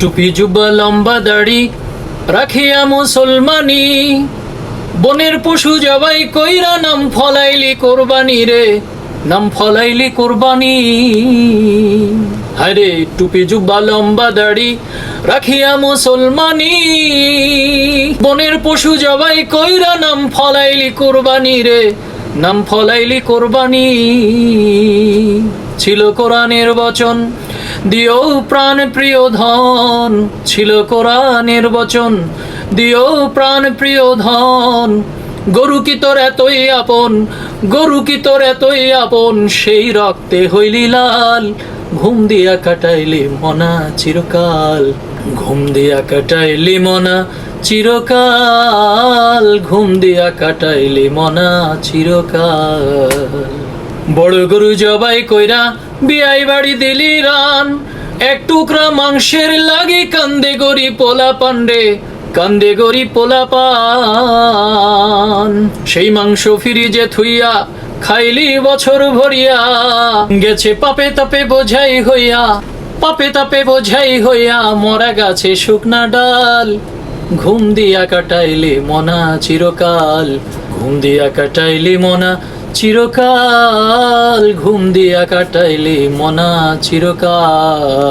টুপি জুব্বা লম্বা দাড়ি রাখিয়া মুসলমানি। বনের পশু জবাই কইরা নাম ফলাইলি কোরবানি রে, নাম ফলাইলি কোরবানি। আরে টুপি জুব্বা লম্বা দাড়ি রাখিয়া মুসলমানি। বনের পশু জবাই কইরা নাম ফলাইলি কোরবানি রে, নাম ফলাইলি কোরবানি। ছিল কোরআনের বচন দিও প্রাণ প্রিয় ধন, ছিল কোরআনের বচন। দিও প্রাণ প্রিয় ধন, গরু কি তোর এতই আপন? গরু কি তোর এতই আপন? সেই রক্তে হইলি লাল, ঘুম দিয়া কাটাইলি মনা চিরকাল। ঘুম দিয়া কাটাইলি মনা চিরকাল, ঘুম দিয়া কাটাইলি মনা চিরকাল। বড় গরু জবাই কইরা বিয়াই বাড়ি দিলি রান। এক টুকরা মাংসের লাগে কান্দে গরি পোলা পান্ডে কান্দে গরি পোলা পান। সেই মাংস ফিরিজে থুইয়া খাইলি বছর ভরিয়া। গেছে পাপে তাপে বোঝাই হইয়া, পাপে তাপে বোঝাই হইয়া মরা গাছে শুকনা ডাল। ঘুম দিয়া কাটাইলে মনা চিরকাল, ঘুম দিয়া কাটাইলে মনা চিরকাল ঘুম দিয়া কাটাইলি মনা চিরকাল।